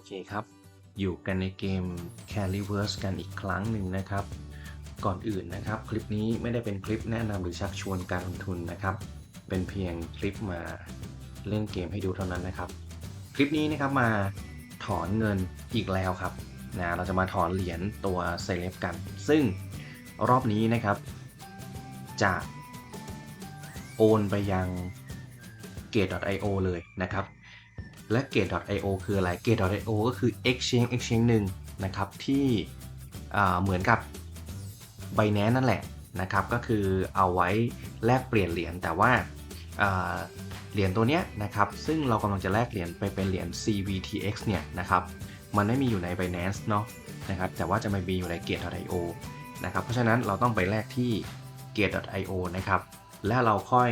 อเคครับ อยู่กันในเกม Carryverse กันอีกครั้งหนึ่งนะครับ ก่อนอื่นนะครับ คลิปนี้ไม่ได้เป็นคลิปแนะนำหรือชักชวนการลงทุนนะครับ เป็นเพียงคลิปมาเล่นเกมให้ดูเท่านั้นนะครับ คลิปนี้นะครับมาถอนเงินอีกแล้วครับนะเราจะมาถอนเหรียญตัวเซเลบกัน ซึ่งรอบนี้นะครับ จะโอนไปยัง gate.io เลยนะครับ และ gate.io คืออะไร gate.io ก็คือ exchange exchange หนึ่งนะครับที่เหมือนกับ Binance นั่นแหละนะครับก็คือเอาไว้แลกเปลี่ยนเหรียญแต่ว่าเหรียญตัวเนี้ยนะครับซึ่งเรากำลังจะแลกเหรียญไปเป็นเหรียญ CVTX เนี่ยนะครับมันไม่มีอยู่ใน Binance เนาะนะครับแต่ว่าจะมามีอยู่ใน Gate.io นะครับเพราะฉะนั้นเราต้องไปแลกที่ Gate.io นะครับและเราค่อย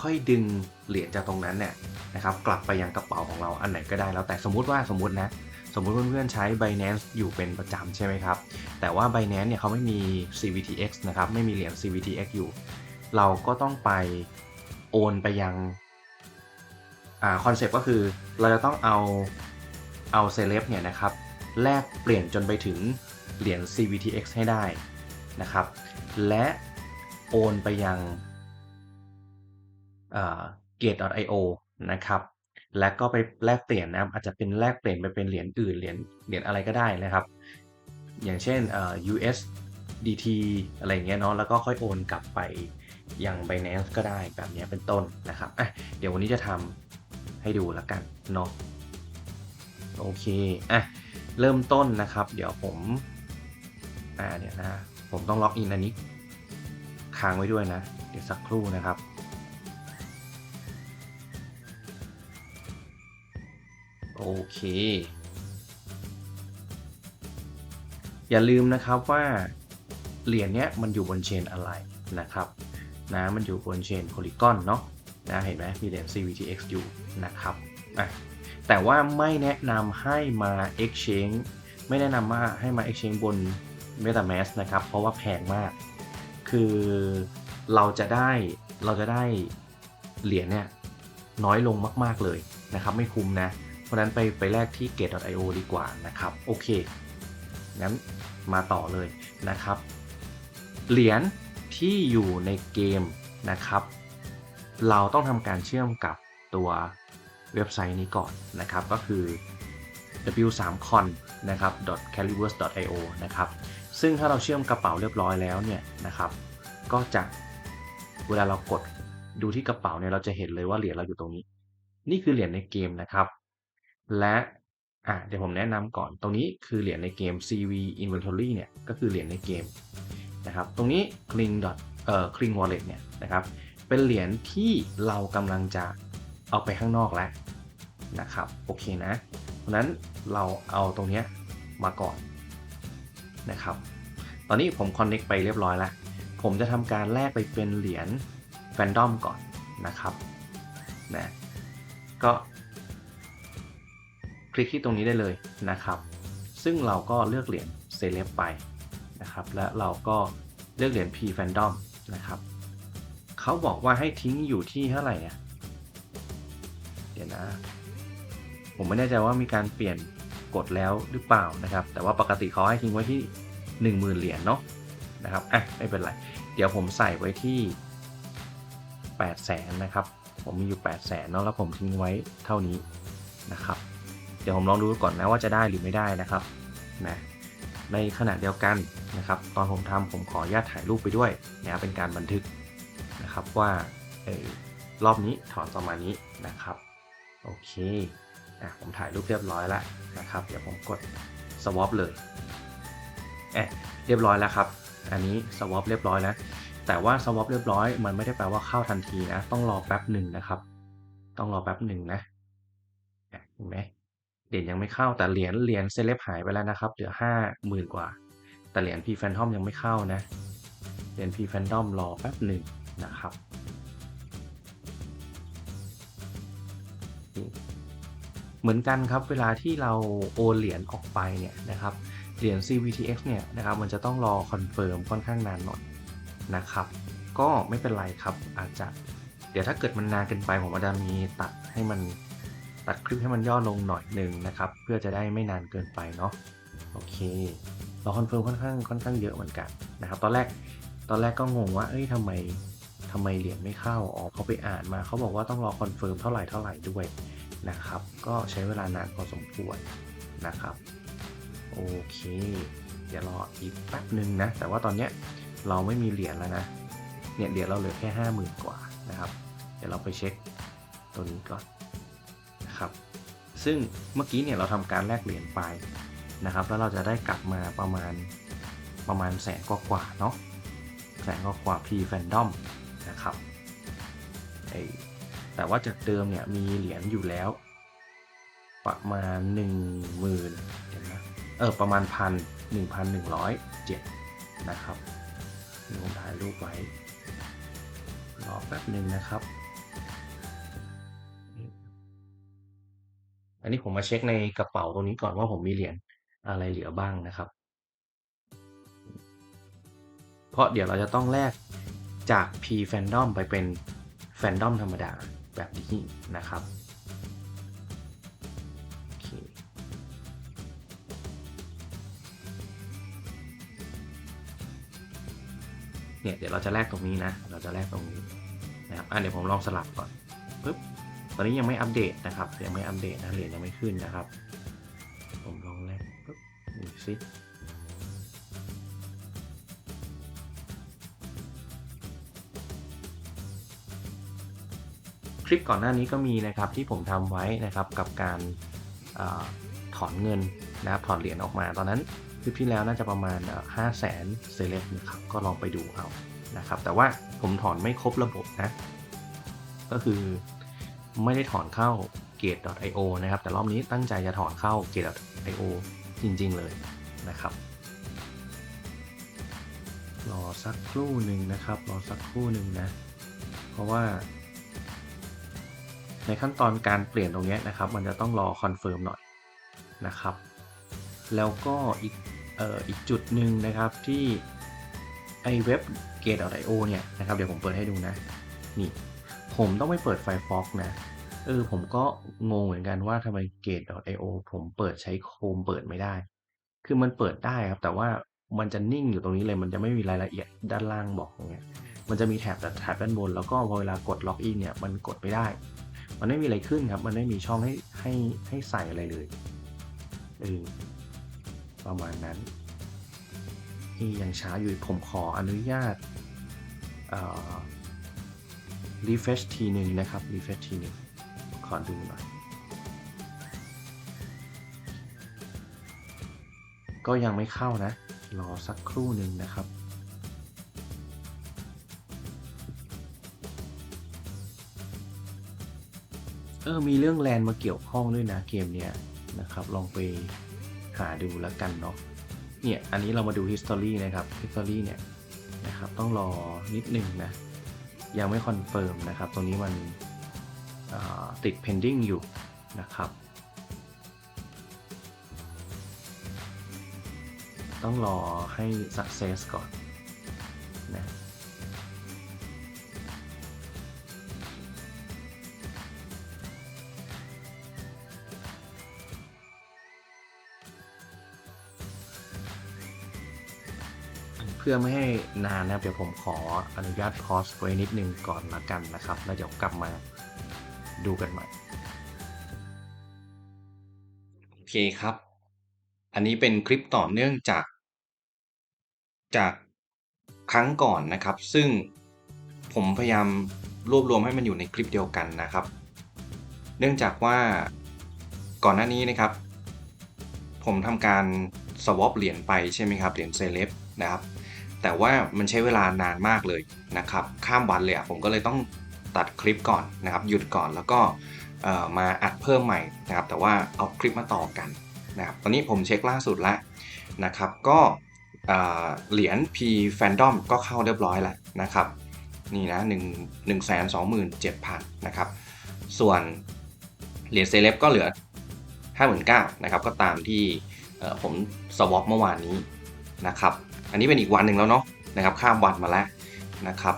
ค่อยดึงเหรียญจากตรงนั้นเนี่ยนะครับกลับไปยังกระเป๋าของเราอันไหนก็ได้แล้วแต่สมมุติว่าสมมตินะสมมติเพื่อนๆใช้ Binance อยู่เป็นประจำใช่ไหมครับ แต่ว่า Binance เนี่ยเขาไม่มี CVTX นะครับไม่มีเหรียญ CVTX อยู่ เราก็ต้องไปโอนไปยังอ่าคอนเซปต์ก็คือเราจะต้องเอาเอาเซเลบเนี่ยนะครับแลกเปลี่ยนจนไปถึงเหรียญ CVTX ให้ได้นะครับ และโอนไปยัง gate.io นะครับ และก็ไปแลกเปลี่ยนนะครับ อาจจะเป็นแลกเปลี่ยนไปเป็นเหรียญอื่น เหรียญเหรียญอะไรก็ได้นะครับ อย่างเช่น USDT อะไรเงี้ยเนาะ แล้วก็ค่อยโอนกลับไปยัง Binance ก็ได้แบบนี้เป็นต้นนะครับอะเดี๋ยววันนี้จะทำให้ดูแล้วกันเนาะ โอเคอะเริ่มต้นนะครับ เดี๋ยวผมอ่าเดี๋ยวนะ ผมต้องล็อกอินอันนี้ค้างไว้ด้วยนะ เดี๋ยวสักครู่นะครับ โอเค อย่าลืมนะครับว่าเหรียญเนี้ยมันอยู่บนเชนอะไรนะครับนะมันอยู่บนเชน Polygon เนาะนะเห็นไหมมีเหรียญ CVTX อยู่นะครับอะแต่ว่าไม่แนะนำให้มา exchange ไม่แนะนำว่าให้มา exchange บน MetaMask นะครับ เพราะว่าแพงมาก คือเราจะได้เราจะได้เหรียญเนี่ยน้อยลงมาก ๆ เลยนะครับ ไม่คุ้มนะ เพราะฉะนั้นไปไปแลกที่ gate.io ดีกว่านะครับ โอเค งั้นมาต่อเลยนะครับ เหรียญที่อยู่ในเกมนะครับ เราต้องทำการเชื่อมกับตัวเว็บไซต์นี้ก่อนนะครับ ก็คือ w3con นะครับ caliverse.io นะครับ ซึ่งถ้าเราเชื่อมกระเป๋าเรียบร้อยแล้วเนี่ยนะครับ ก็จะเวลาเรากดดูที่กระเป๋าเนี่ยเราจะเห็นเลยว่าเหรียญเราอยู่ตรงนี้ นี่คือเหรียญในเกมนะครับ และอะเดี๋ยวผมแนะนำก่อน ตรงนี้คือเหรียญในเกม CV Inventory เนี่ย ก็คือเหรียญในเกมนะครับ ตรงนี้ Kling. เอ่อ Kling Wallet เนี่ยนะครับ เป็นเหรียญที่เรากำลังจะเอาไปข้างนอกแล้วนะครับ โอเคนะ เพราะนั้นเราเอาตรงนี้มาก่อนนะครับ ตอนนี้ผม Connect ไปเรียบร้อยแล้ว ผมจะทำการแลกไปเป็นเหรียญ Fandom ก่อนนะครับ นะ ก็ คลิกที่ตรงนี้ได้เลยนะครับ ซึ่งเราก็เลือกเหรียญเซเลบไปนะครับ และเราก็เลือกเหรียญ P Fandom นะครับเขาบอกว่าให้ทิ้งอยู่ที่เท่าไหร่อะเดี๋ยวนะ ผมไม่แน่ใจว่ามีการเปลี่ยนกฎแล้วหรือเปล่านะครับ แต่ว่าปกติเขาให้ทิ้งไว้ที่ 10,000 เหรียญเนาะนะครับอะไม่เป็นไร เดี๋ยวผมใส่ไว้ที่ 8 0 0 0 0นะครับ ผมมีอยู่ 8 0 0 0 0เนาะแล้วผมทิ้งไว้เท่านี้นะครับ ดี๋ยวผมลองดูก่อนนะว่าจะได้หรือไม่ได้นะครับนะในขณะเดียวกันนะครับ ตอนผมทำผมขออนุญาตถ่ายรูปไปด้วยนะเป็นการบันทึกนะครับว่าเออรอบนี้ถอนประมาณนี้นะครับโอเคอะผมถ่ายรูปเรียบร้อยแล้วนะครับ เดี๋ยวผมกด swap เลยเอ๊ะเรียบร้อยแล้วครับ อันนี้ swap เรียบร้อยแล้วแต่ว่า swap เรียบร้อยมันไม่ได้แปลว่าเข้าทันทีนะ ต้องรอแป๊บหนึ่งนะครับ ต้องรอแป๊บหนึ่งนะเห็นไหม เหรียญยังไม่เข้าแต่เหรียญเหรียญเซเลบหายไปแล้วนะครับ เหลือห้าหมื่นกว่า แต่เหรียญ P Phantom ยังไม่เข้านะ เหรียญ P Phantom รอแป๊บหนึ่งนะครับเหมือนกันครับเวลาที่เราโอนเหรียญออกไปเนี่ยนะครับเหรียญ CVTX เนี่ยนะครับมันจะต้องรอคอนเฟิร์มค่อนข้างนานหน่อยนะครับ ก็ไม่เป็นไรครับอาจจะ เดี๋ยวถ้าเกิดมันนานเกินไปผมอาจจะมีตัดให้มัน ตัดคลิปให้มันย่อลงหน่อยหนึ่งนะครับ เพื่อจะได้ไม่นานเกินไปเนาะโอเค เราคอนเฟิร์มค่อนข้างค่อนข้างเยอะเหมือนกันนะครับ ตอนแรกตอนแรกก็งงว่าเอ้ยทำไมทำไมเหรียญไม่เข้าอ๋อเขาไปอ่านมาเขาบอกว่าต้องรอคอนเฟิร์มเท่าไหร่เท่าไหร่ด้วยนะครับ ก็ใช้เวลานานพอสมควรนะครับโอเคเดี๋ยวรออีกแป๊บหนึ่งนะ แต่ว่าตอนเนี้ยเราไม่มีเหรียญแล้วนะเนี่ยเดี๋ยวเราเหลือแค่ห้าหมื่นกว่านะครับ เดี๋ยวเราไปเช็คตัวนี้ก่อน ซึ่งเมื่อกี้เนี่ยเราทำการแลกเหรียญไปนะครับ แล้วเราจะได้กลับมาประมาณประมาณแสนกว่าๆเนาะแสนกว่าๆ P Fandom นะครับไอแต่ว่าจากเดิมเนี่ยมีเหรียญอยู่แล้ว ประมาณหนึ่งหมื่นเห็นไหมเออประมาณพันหนึ่งพันหนึ่งร้อยเจ็ดนะครับผมถ่ายรูปไว้รอแป๊บหนึ่งนะครับ อันนี้ผมมาเช็คในกระเป๋าตรงนี้ก่อนว่าผมมีเหรียญอะไรเหลือบ้างนะครับ เพราะเดี๋ยวเราจะต้องแลกจาก P Fandom ไปเป็น Fandom ธรรมดาแบบนี้นะครับเคเนี่ยเดี๋ยวเราจะแลกตรงนี้นะ เราจะแลกตรงนี้นะครับ อะเดี๋ยวผมลองสลับก่อนปึ๊บ ตอนนี้ยังไม่อัปเดตนะครับยังไม่อัปเดตนะเหรียญยังไม่ขึ้นนะครับ ผมลองแลกปึ๊บดูสิคลิปก่อนหน้านี้ก็มีนะครับที่ผมทำไว้นะครับกับการอาถอนเงินนะครับถอนเหรียญออกมาตอนนั้นคลิปที่แล้วน่าจะประมาณ 5 0 0แสนเซเลบนะครับก็ลองไปดูเอานะครับแต่ว่าผมถอนไม่ครบระบบนะ ก็คือ ไม่ได้ถอนเข้า gate.io นะครับ แต่รอบนี้ตั้งใจจะถอนเข้า gate.io จริงๆเลยนะครับ รอสักครู่หนึ่งนะครับ รอสักครู่หนึ่งนะ เพราะว่า ในขั้นตอนการเปลี่ยนตรงนี้นะครับ มันจะต้องรอคอนเฟิร์มหน่อยนะครับ แล้วก็อีกอออีกจุดหนึ่งนะครับที่ไอเว็บ gate.io เนี่ยนะครับ เดี๋ยวผมเปิดให้ดูนะ นี่ ผมต้องไม่เปิด Firefox นะ เออ ผมก็งงเหมือนกันว่าทำไม Gate.io ผมเปิดใช้ Chrome เปิดไม่ได้ คือมันเปิดได้ครับ แต่ว่ามันจะนิ่งอยู่ตรงนี้เลย มันจะไม่มีรายละเอียดด้านล่างบอกอย่างเงี้ย มันจะมีแถบแต่แถบด้านบน แล้วก็พอเวลากดล็อกอินเนี่ย มันกดไม่ได้ มันไม่มีอะไรขึ้นครับ มันไม่มีช่องให้ให้ให้ใส่อะไรเลยเออประมาณนั้นนี่ยังช้าอยู่ผมขออนุญาตเอ่อ refresh ทีหนึ่งนะครับ refresh ทีหนึ่งขอดูหน่อย ก็ยังไม่เข้านะ รอสักครู่หนึ่งนะครับเออ มีเรื่องแลนมาเกี่ยวข้องด้วยนะเกมเนี้ยนะครับ ลองไปหาดูแล้วกันเนาะ เนี่ย อันนี้เรามาดู history นะครับ history เนี่ยนะครับ ต้องรอนิดนึงนะ ยังไม่คอนเฟิร์มนะครับ ตรงนี้มันติด pending อยู่นะครับ ต้องรอให้ success ก่อนนะ พื่อไม่ให้นานนะครับเดี๋ยวผมขออนุญาตพอสไว้นิดนึงก่อนละกันนะครับ แล้วเดี๋ยวกลับมาดูกันใหม่โอเคครับ อันนี้เป็นคลิปต่อเนื่องจาก จากครั้งก่อนนะครับ ซึ่งผมพยายามรวบรวมให้มันอยู่ในคลิปเดียวกันนะครับ เนื่องจากว่าก่อนหน้านี้นะครับ ผมทำการ swap เหรียญไปใช่ไหมครับเหรียญเซเลบนะครับ แต่ว่ามันใช้เวลานานมากเลยนะครับ ข้ามวันเลยอะผมก็เลยต้องตัดคลิปก่อนนะครับ หยุดก่อนแล้วก็มาอัดเพิ่มใหม่นะครับ แต่ว่าเอาคลิปมาต่อกันนะครับตอนนี้ผมเช็คล่าสุดแล้วนะครับ ก็เหรียญ P Fandom ก็เข้าเรียบร้อยแล้วนะครับ นี่นะ1 1 2 7 0 0 0นะครับ ส่วนเหรียญเซเลบก็เหลือ 59,000นะครับ ก็ตามที่ผมสวอปเมื่อวานนี้นะครับ อันนี้เป็นอีกวันหนึ่งแล้วเนาะนะครับข้ามวันมาแล้วนะครับ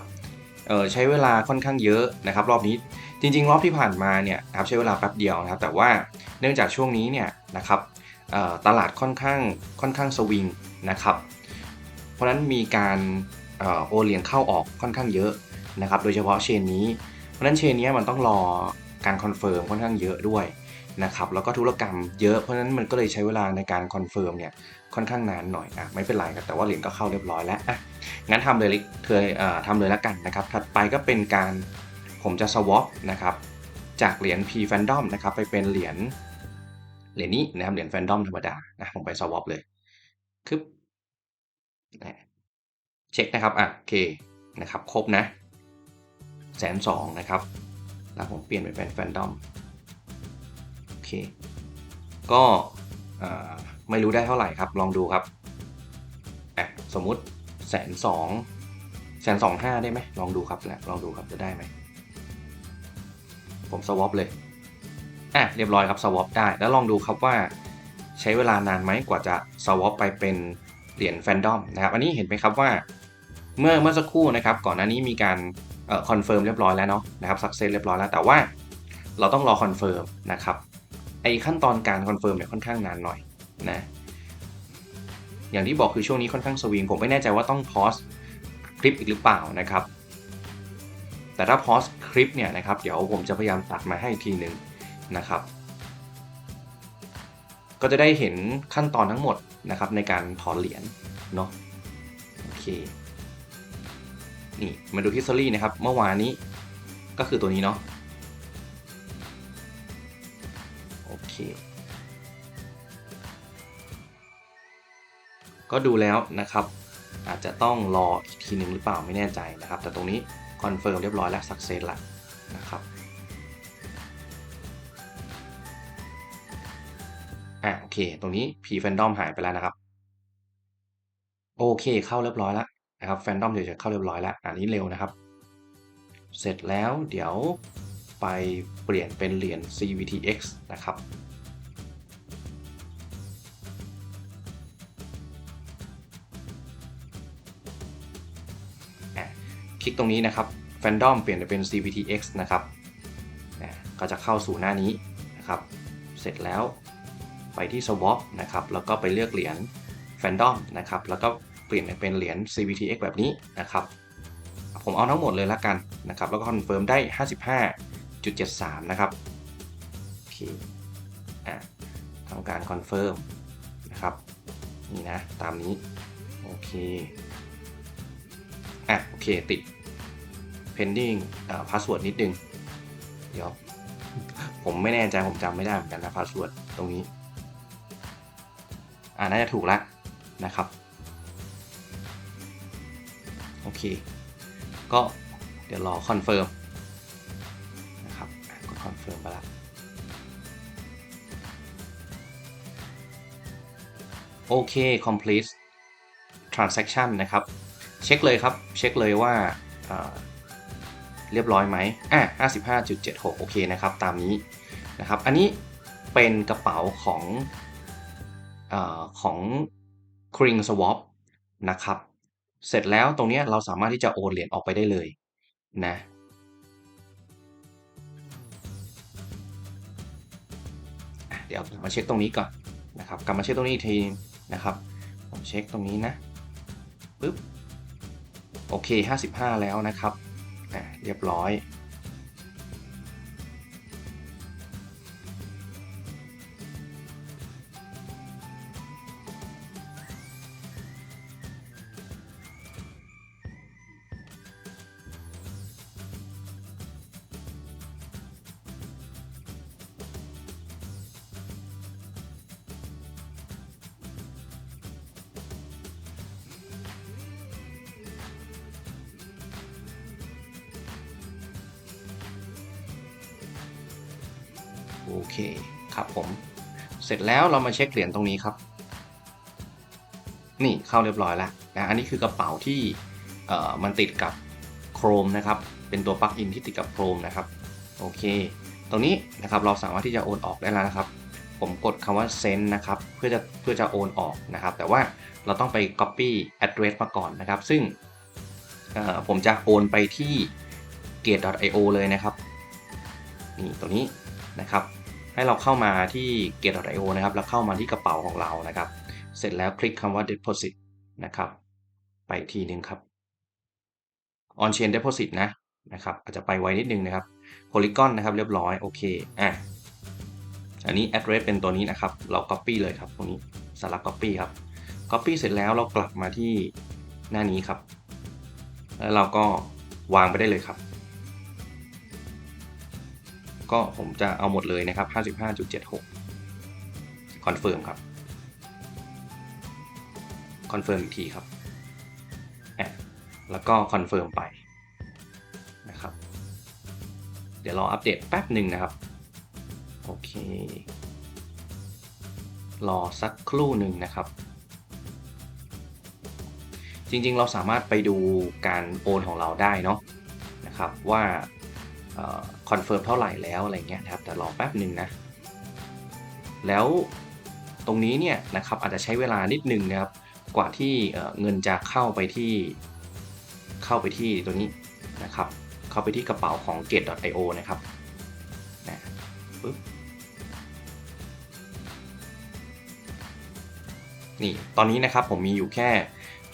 ใช้เวลาค่อนข้างเยอะนะครับ รอบนี้จริง ๆ รอบที่ผ่านมาเนี่ยนะครับใช้เวลาแป๊บเดียวนะครับ แต่ว่าเนื่องจากช่วงนี้เนี่ยนะครับตลาดค่อนข้างค่อนข้างสวิงนะครับ เพราะฉะนั้นมีการออโอเหรียญเข้าออกค่อนข้างเยอะนะครับ โดยเฉพาะเชนนี้ เพราะฉะนั้นเชนนี้มันต้องรอการคอนเฟิร์มค่อนข้างเยอะด้วย นะครับแล้วก็ธุรกรรมเยอะเพราะฉะนั้นมันก็เลยใช้เวลาในการคอนเฟิร์มเนี่ยค่อนข้างนานหน่อยอะไม่เป็นไรครับแต่ว่าเหรียญก็เข้าเรียบร้อยแล้วอะงั้นทำเลยเธอเอ่อทำเลยแล้วกันนะครับ ถัดไปก็เป็นการผมจะ swap นะครับจากเหรียญ P Fandom นะครับไปเป็นเหรียญเหรียญนี้นะครับเหรียญ Fandom ธรรมดานะผมไป swap เลยคึบเช็คนะครับอะโอเคนะครับครบนะแสนสองนะครับแล้วผมเปลี่ยนไปเป็น Fandom เค ก็ไม่รู้ได้เท่าไหร่ครับ ลองดูครับ สมมุติแสนสองแสนสองห้าได้ไหมลองดูครับนะลองดูครับจะได้ไหม ผมสวอปเลยอะเรียบร้อยครับสวอปได้ แล้วลองดูครับว่าใช้เวลานานไหมกว่าจะสวอปไปเป็นเหรียญแฟนดอมนะครับ อันนี้เห็นไหมครับว่าเมื่อเมื่อสักครู่นะครับ ก่อนหน้านี้มีการคอนเฟิร์มเรียบร้อยแล้วเนาะนะครับสักเซสเรียบร้อยแล้วแต่ว่าเราต้องรอคอนเฟิร์มนะครับ ไอขั้นตอนการคอนเฟิร์มเนี่ยค่อนข้างนานหน่อยนะอย่างที่บอกคือช่วงนี้ค่อนข้างสวิงผมไม่แน่ใจว่าต้องพอสคลิปอีกหรือเปล่านะครับ แต่ถ้าพอสคลิปเนี่ยนะครับเดี๋ยวผมจะพยายามตัดมาให้อีกทีหนึ่งนะครับ ก็จะได้เห็นขั้นตอนทั้งหมดนะครับในการถอนเหรียญเนาะโอเคนี่มาดูทิสลี่นะครับเมื่อวานนี้ก็คือตัวนี้เนาะ เคก็ดูแล้วนะครับ อาจจะต้องรออีกทีหนึ่งหรือเปล่าไม่แน่ใจนะครับ แต่ตรงนี้คอนเฟิร์มเรียบร้อยแล้วสักเซสละนะครับอะโอเค ตรงนี้ P Fandom หายไปแล้วนะครับ โอเคเข้าเรียบร้อยแล้วนะครับ Fandom เฉยๆเข้าเรียบร้อยแล้ว อันนี้เร็วนะครับ เสร็จแล้วเดี๋ยวไปเปลี่ยนเป็นเหรียญ CVTX นะครับ คลิกตรงนี้นะครับ Fandom เปลี่ยนเป็น CVTX นะครับนะก็จะเข้าสู่หน้านี้นะครับ เสร็จแล้วไปที่ Swap นะครับ แล้วก็ไปเลือกเหรียญ Fandom นะครับ แล้วก็เปลี่ยนเป็นเหรียญ CVTX แบบนี้นะครับ ผมเอาทั้งหมดเลยละกันนะครับ แล้วก็คอนเฟิร์มได้ 55.73 นะครับ โอเคอะทำการคอนเฟิร์มนะครับ นี่นะ ตามนี้ โอเค อะโอเคติด pending อ่า password นิดนึง เดี๋ยว ผมไม่แน่ใจผมจำไม่ได้เหมือนกันนะ password ตรงนี้ อ่าน่าจะถูกแล้วนะครับ โอเค ก็เดี๋ยวรอคอนเฟิร์มนะครับกดคอนเฟิร์มไปแล้วโอเค complete transaction นะครับ เช็คเลยครับ เช็คเลยว่าเอ่อเรียบร้อยไหมอะ55.76 โอเคนะครับ ตามนี้นะครับ อันนี้เป็นกระเป๋าของอของ Kring Swap นะครับ เสร็จแล้วตรงเนี้ยเราสามารถที่จะโอนเหรียญออกไปได้เลยนะอะเดี๋ยวมาเช็คตรงนี้ก่อนนะครับ กลับมาเช็คตรงนี้อีกทีนะครับ ผมเช็คตรงนี้นะปึ๊บ โอเค 55 แล้วนะครับเรียบร้อย โอเคครับผม เสร็จแล้วเรามาเช็คเหรียญตรงนี้ครับ นี่เข้าเรียบร้อยแล้วนะอันนี้คือกระเป๋าที่มันติดกับ Chrome นะครับ เป็นตัวปลั๊กอินที่ติดกับ Chrome นะครับ โอเค ตรงนี้นะครับเราสามารถที่จะโอนออกได้แล้วนะครับ ผมกดคำว่า send นะครับ เพื่อจะเพื่อจะโอนออกนะครับ แต่ว่าเราต้องไป copy address มาก่อนนะครับ ซึ่งผมจะโอนไปที่ gate.io เลยนะครับ นี่ตัวนี้นะครับ ให้เราเข้ามาที่ get.io นะครับ แล้วเข้ามาที่กระเป๋าของเรานะครับ เสร็จแล้วคลิกคำว่า deposit นะครับ ไปอีกทีหนึ่งครับ on chain deposit นะนะครับ อาจจะไปไวนิดนึงนะครับ polygon นะครับ เรียบร้อย โอเค อะ อันนี้ address เป็นตัวนี้นะครับ เรา copy เลยครับ ตรงนี้สลับ copy ครับ copy เสร็จแล้วเรากลับมาที่หน้านี้ครับ แล้วเราก็วางไปได้เลยครับ ก็ผมจะเอาหมดเลยนะครับ 55.76 คอนเฟิร์มครับ คอนเฟิร์มอีกทีครับ แล้วก็คอนเฟิร์มไปนะครับ เดี๋ยวรออัปเดตแป๊บหนึ่งนะครับ โอเค รอสักครู่หนึ่งนะครับจริงๆ เราสามารถไปดูการโอนของเราได้เนาะนะครับว่า คอนเฟิร์มเท่าไหร่แล้วอะไรเงี้ยนะครับแต่รอแป๊บหนึ่งนะ แล้วตรงนี้เนี่ยนะครับอาจจะใช้เวลานิดนึงนะครับกว่าที่เงินจะเข้าไปที่เข้าไปที่ตัวนี้นะครับ เข้าไปที่กระเป๋าของ gate.io นะครับนะปึ๊บนี่ตอนนี้นะครับผมมีอยู่แค่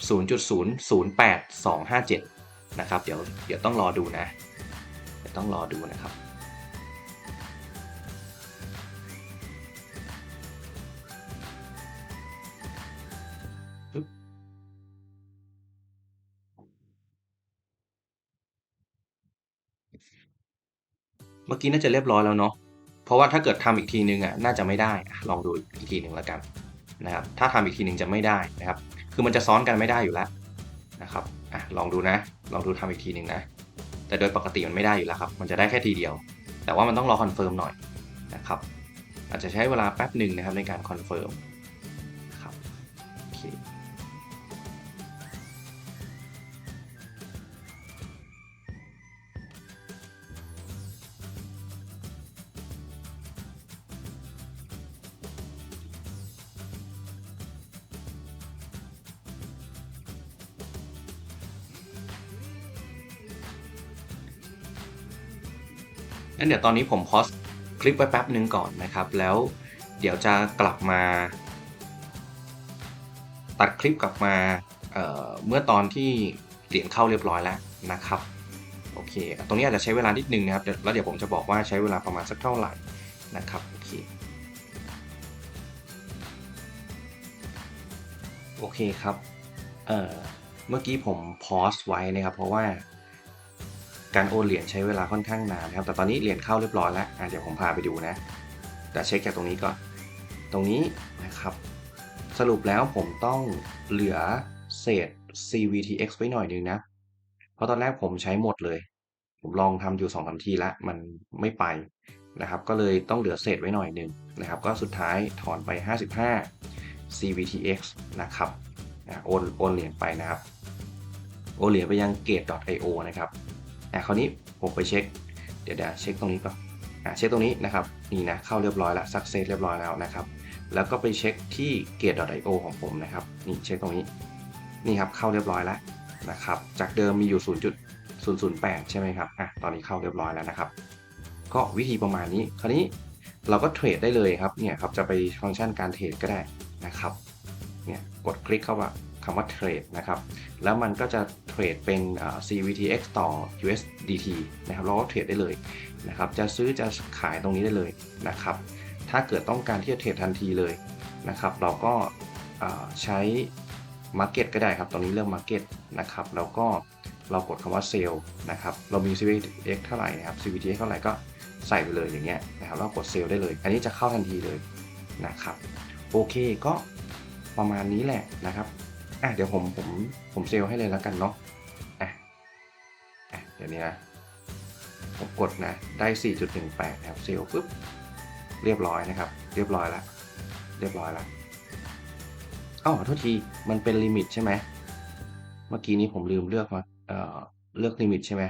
0.008257นะครับ เดี๋ยวเดี๋ยวต้องรอดูนะ ต้องรอดูนะครับเมื่อกี้น่าจะเรียบร้อยแล้วเนาะ เพราะว่าถ้าเกิดทำอีกทีนึงอะน่าจะไม่ได้ ลองดูอีกทีหนึ่งแล้วกันนะครับ ถ้าทำอีกทีหนึ่งจะไม่ได้นะครับ คือมันจะซ้อนกันไม่ได้อยู่แล้วนะครับอะลองดูนะ ลองดูทำอีกทีหนึ่งนะ แต่โดยปกติมันไม่ได้อยู่แล้วครับ มันจะได้แค่ทีเดียว แต่ว่ามันต้องรอคอนเฟิร์มหน่อยนะครับ อาจจะใช้เวลาแป๊บหนึ่งนะครับในการคอนเฟิร์ม งั้นเดี๋ยวตอนนี้ผมพอสคลิปไว้แป๊บหนึ่งก่อนนะครับ แล้วเดี๋ยวจะกลับมา ตัดคลิปกลับมาเเมื่อตอนที่เหรียญเข้าเรียบร้อยแล้วนะครับโอเค ตรงนี้อาจจะใช้เวลานิดนึงนะครับ แล้วเดี๋ยวผมจะบอกว่าใช้เวลาประมาณสักเท่าไหร่นะครับโอเคโอเคครับเเมื่อกี้ผมพอสไว้นะครับ เพราะว่า การโอนเหรียญใช้เวลาค่อนข้างนานนะครับ แต่ตอนนี้เหรียญเข้าเรียบร้อยแล้วเดี๋ยวผมพาไปดูนะ แต่เช็คจากตรงนี้ก่อน ตรงนี้นะครับ สรุปแล้วผมต้องเหลือเศษ CVTX ไว้หน่อยนึงนะ เพราะตอนแรกผมใช้หมดเลย ผมลองทำอยู่2อสทีแล้วมันไม่ไปนะครับ ก็เลยต้องเหลือเศษไว้หน่อยนึงนะครับ ก็สุดท้ายถอนไป 55 CVTX นะครับโอนโอนเหรียญไปนะครับ โอนเหรียญไปยัง gate.io นะครับ อะคราวนี้ผมไปเช็ค เดี๋ยวเดี๋ยวเช็คตรงนี้ก่อนอะเช็คตรงนี้นะครับนี่นะเข้าเรียบร้อยแล้ว success เรียบร้อยแล้วนะครับ แล้วก็ไปเช็คที่ gate.io ของผมนะครับนี่เช็คตรงนี้นี่ครับเข้าเรียบร้อยแล้วนะครับจากเดิมมีอยู่ 0.008 ใช่ไหมครับอะตอนนี้เข้าเรียบร้อยแล้วนะครับ ก็วิธีประมาณนี้ คราวนี้เราก็เทรดได้เลยครับเนี่ยครับจะไปฟังก์ชันการเทรดก็ได้นะครับเนี่ยกดคลิกเข้าว่า คำว่าเทรดนะครับ แล้วมันก็จะเทรดเป็น CVTX ต่อ USDT นะครับเราก็เทรดได้เลยนะครับ จะซื้อจะขายตรงนี้ได้เลยนะครับ ถ้าเกิดต้องการที่จะเทรดทันทีเลยนะครับ เราก็ใช้ Market ก็ได้ครับตรงนี้เลือก Market นะครับ แล้วก็เรากดคำว่า Sell นะครับ เรามี CVTX เท่าไหร่นะครับ CVTX เท่าไหร่ก็ใส่ไปเลยอย่างเงี้ยนะครับเรากด Sell ได้เลย อันนี้จะเข้าทันทีเลยนะครับ โอเคก็ประมาณนี้แหละนะครับ อะเดี๋ยวผมผมผมเซลให้เลยแล้วกันเนาะอะอะเดี๋ยวนี้นะผมกดนะได้ 4.18นะครับเซลปุ๊บเรียบร้อยนะครับ เรียบร้อยแล้วเรียบร้อยแล้วอ๋อโทษทีมันเป็นลิมิตใช่ไหมเมื่อกี้นี้ผมลืมเลือกมาเอ่อเลือกลิมิตใช่ไหม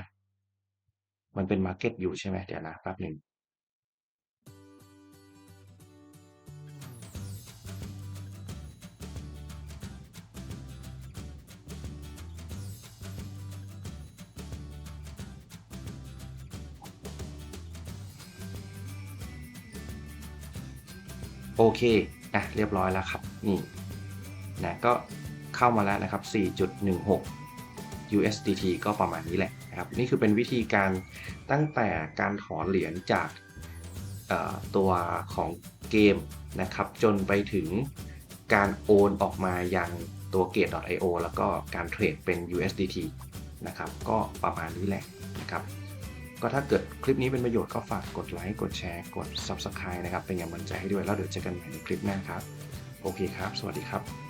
มันเป็นมาร์เก็ตอยู่ใช่ไหมเดี๋ยวนะแป๊บหนึ่ง โอเคอะเรียบร้อยแล้วครับ นี่นะก็เข้ามาแล้วนะครับ 4.16 USDT ก็ประมาณนี้แหละนะครับ นี่คือเป็นวิธีการตั้งแต่การถอนเหรียญจากตัวของเกมนะครับ จนไปถึงการโอนออกมายังตัว Gate.io แล้วก็การเทรดเป็น USDT นะครับ ก็ประมาณนี้แหละนะครับ ก็ถ้าเกิดคลิปนี้เป็นประโยชน์ก็ฝากกดไลค์กดแชร์กด Subscribe นะครับเป็นกำลังใจให้ด้วยแล้วเดี๋ยวเจอกันใหม่ในคลิปหน้าครับ โอเคครับ สวัสดีครับ